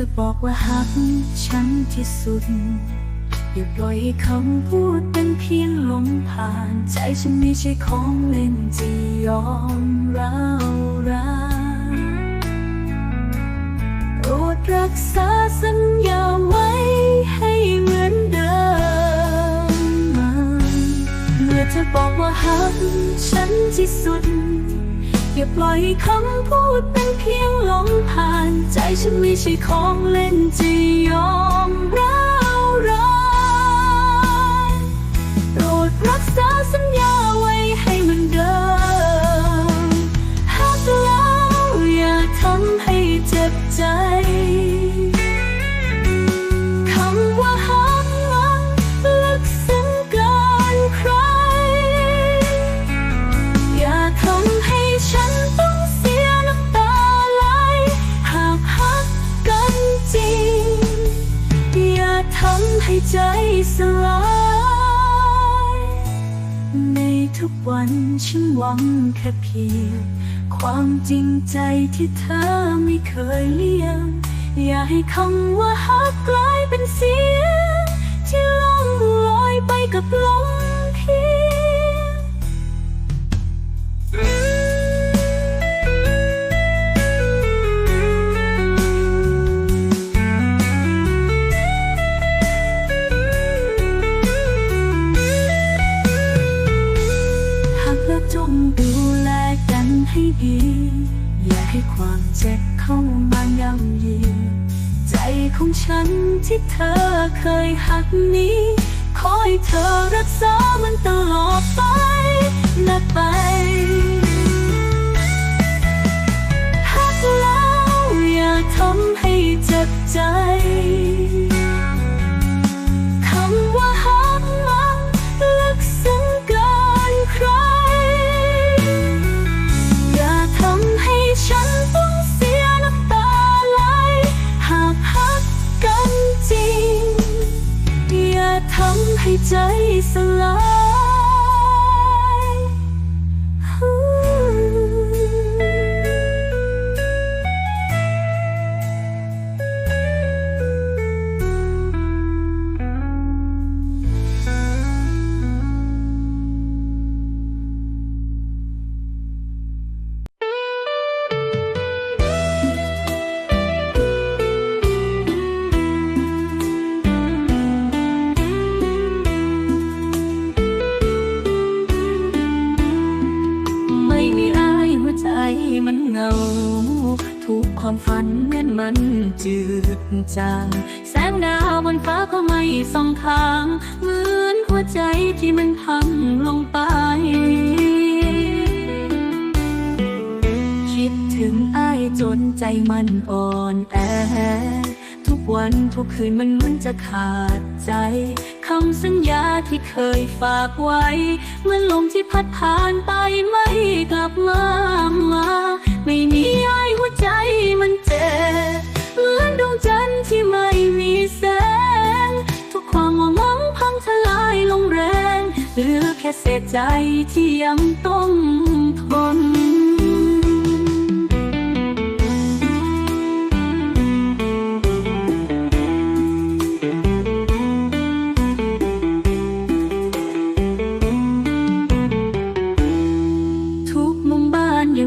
ธอบอกว่าหักฉันที่สุด อย่าปล่อยให้คำพูดเป็นเพียงลมผ่าน ใจฉันไม่ใช่ของเล่นที่ยอมร้ารานโปรดรักษาสัญญาไว้ให้เหมือนเดิม เมื่อเธอบอกว่าหักฉันที่สุด อย่าปล่อยคำพูดเป็นเพียงลมผ่าน ใจฉันไม่ใช่ของเล่นจะยอมร้าวรา ทุกวันฉันหวังแค่เพียง ความจริงใจที่เธอไม่เคยเลี่ยง อย่าให้คำว่าฮักกลายเป็นเสีย เจ็บใจ วันทุกคืนมันเหมือนจะขาดใจคำสัญญาที่เคยฝากไว้เหมันลมที่พัดผ่านไปไม่กลับมามา ไม่มีอายหัวใจมันเจ็บเหมือนดวงจันทร์ที่ไม่มีแสง ทุกความหวังหวังพังทลายลงแรง เหลือแค่เศษใจที่ยังต้องทน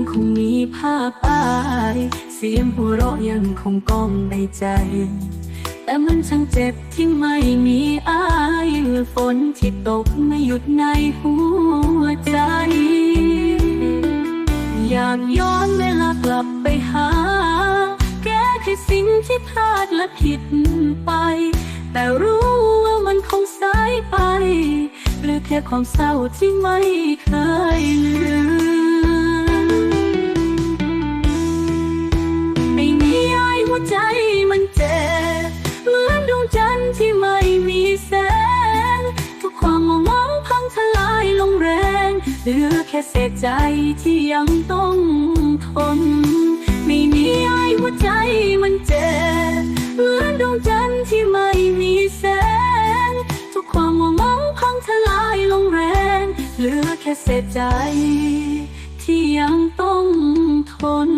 คงมีภาพอาย เสียงหัวเราะยังคงก้องในใจ แต่มันช่างเจ็บที่ไม่มีอายเมื่อฝนที่ตกไม่หยุดในหัวใจ อยากย้อนเวลากลับไปหา แก้ไขสิ่งที่พลาดและผิดไป แต่รู้ว่ามันคงสายไป หรือแค่ความเศร้าที่ไม่เคยลืม ใจมันเจ็บเหมือนดวงจันทร์ที่ไม่มีแสงทุกความมองมองพังทลายลงแรงเหลือแค่เศษใจที่ยังต้องทน ไม่มีไอ้หัวใจมันเจ็บเหมือนดวงจันทร์ที่ไม่มีแสงทุกความมองมองพังทลายลงแรงเหลือแค่เศษใจที่ยังต้องทน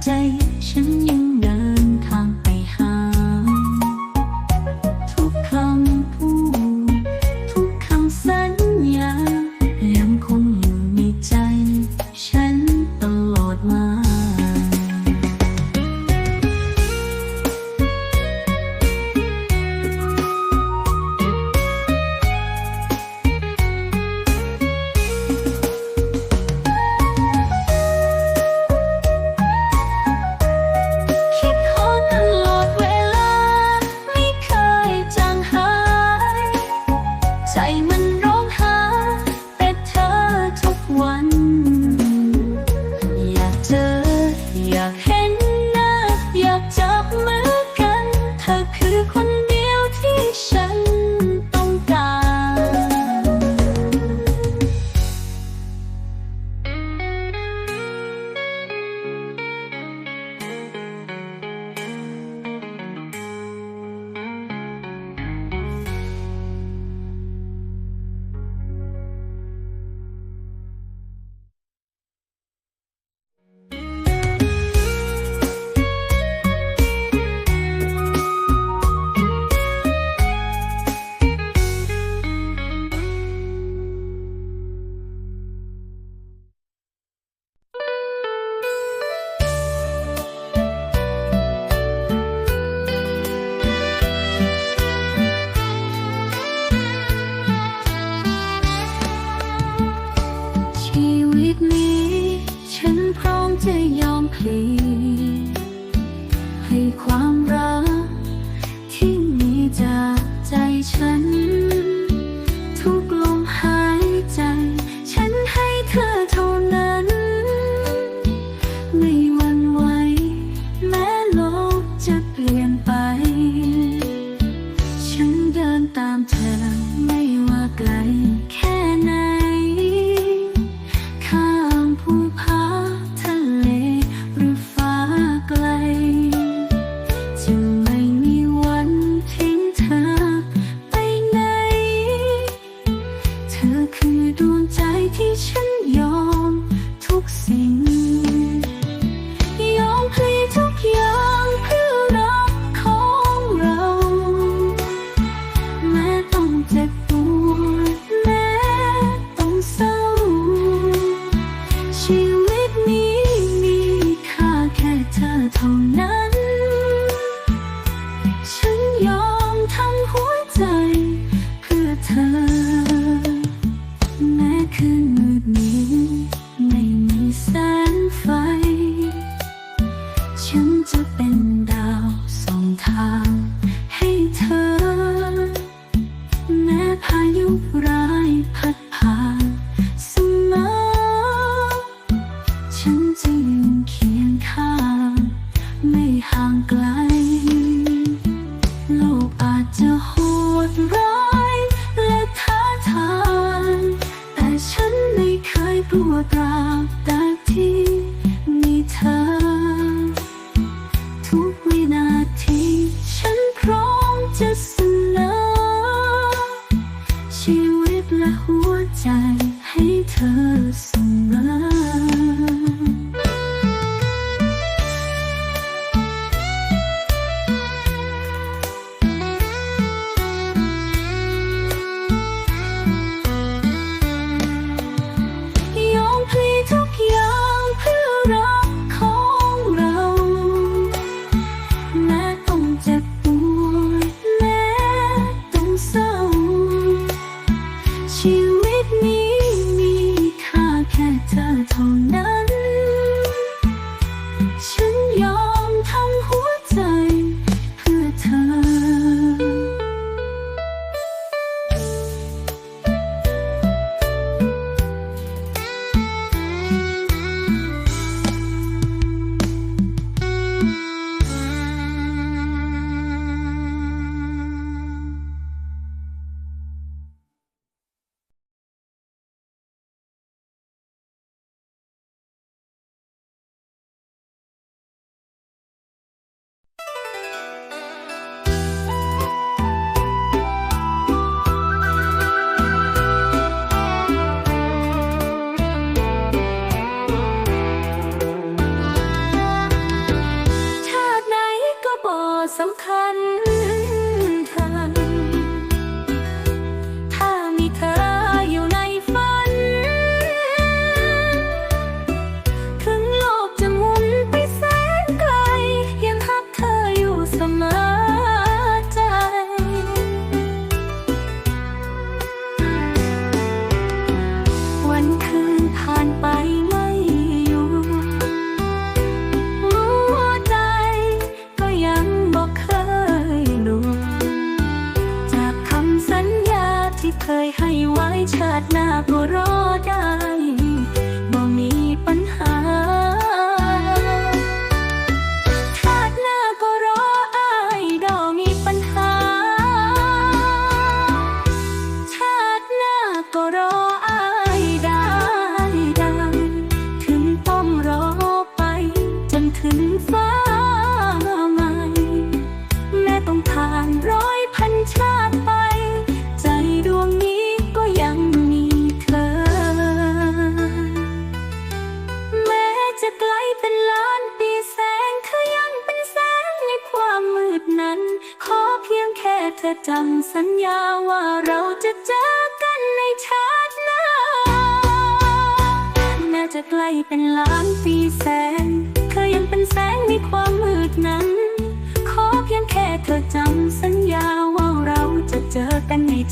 chay.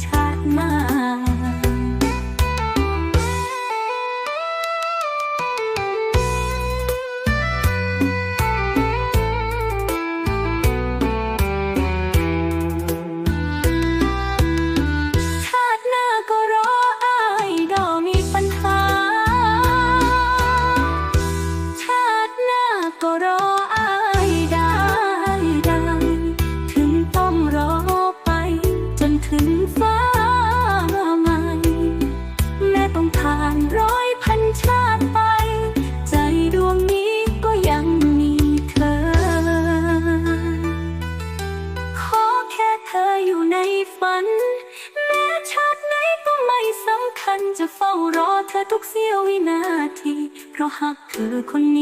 ชาติหน้า คน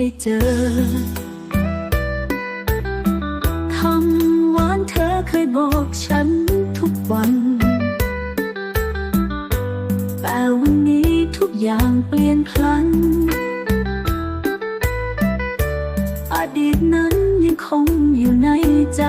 ได้เจอคำหวานเธอเคยบอกฉันทุกวัน แต่วันนี้ทุกอย่างเปลี่ยนพลัน อดีตนั้นยังคงอยู่ในใจ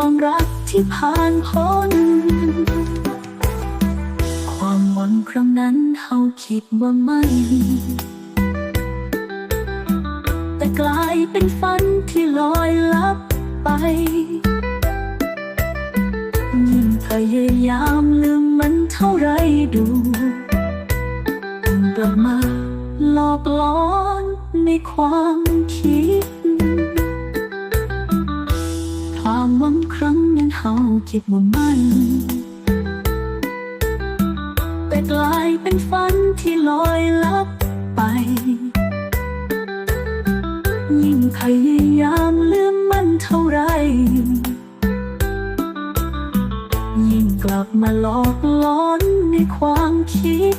ความรักที่ผ่านพ้น ความหวังครั้งนั้นเฮาคิดว่าไม่แต่กลายเป็นฝันที่ลอยลับไปยิ่งพยายามลืมมันเท่าไรดูกลับมาหลอกหลอนในความคิด คิดว่ามัน แต่กลายเป็นฝันที่ลอยลับไป ยิ่งพยายามลืมมันเท่าไร ยิ่งกลับมาหลอกหลอนในความคิด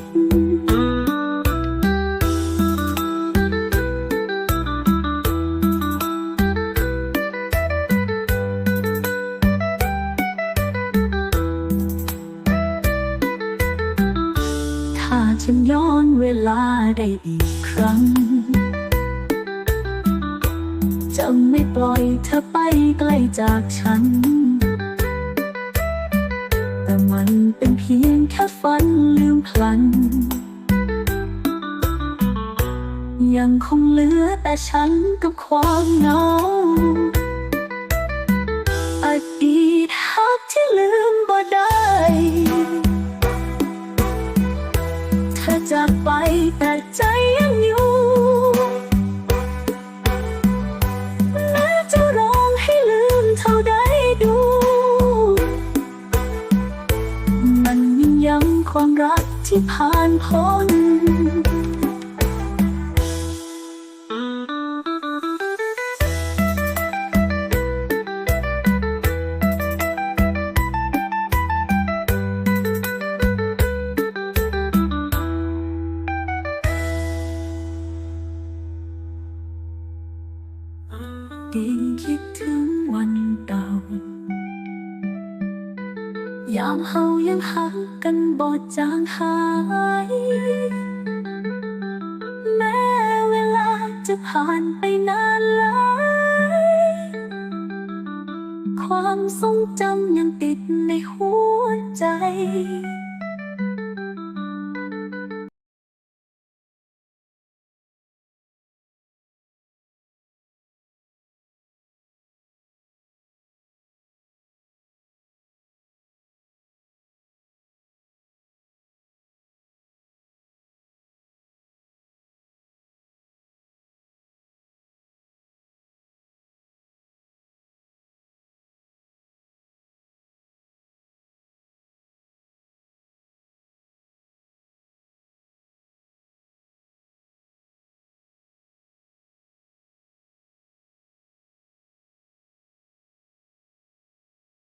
เธอไกลจากฉัน แต่มันเป็นเพียงแค่ฝันลืมพลัน ยังคงเหลือแต่ฉันกับความเหงาอดีตฮักที่ลืมบ่ได้ เธอจากไป ผ่านพ้น บ่จางหาย แม้เวลาจะผ่านไปนานหลาย ความทรงจำยังติด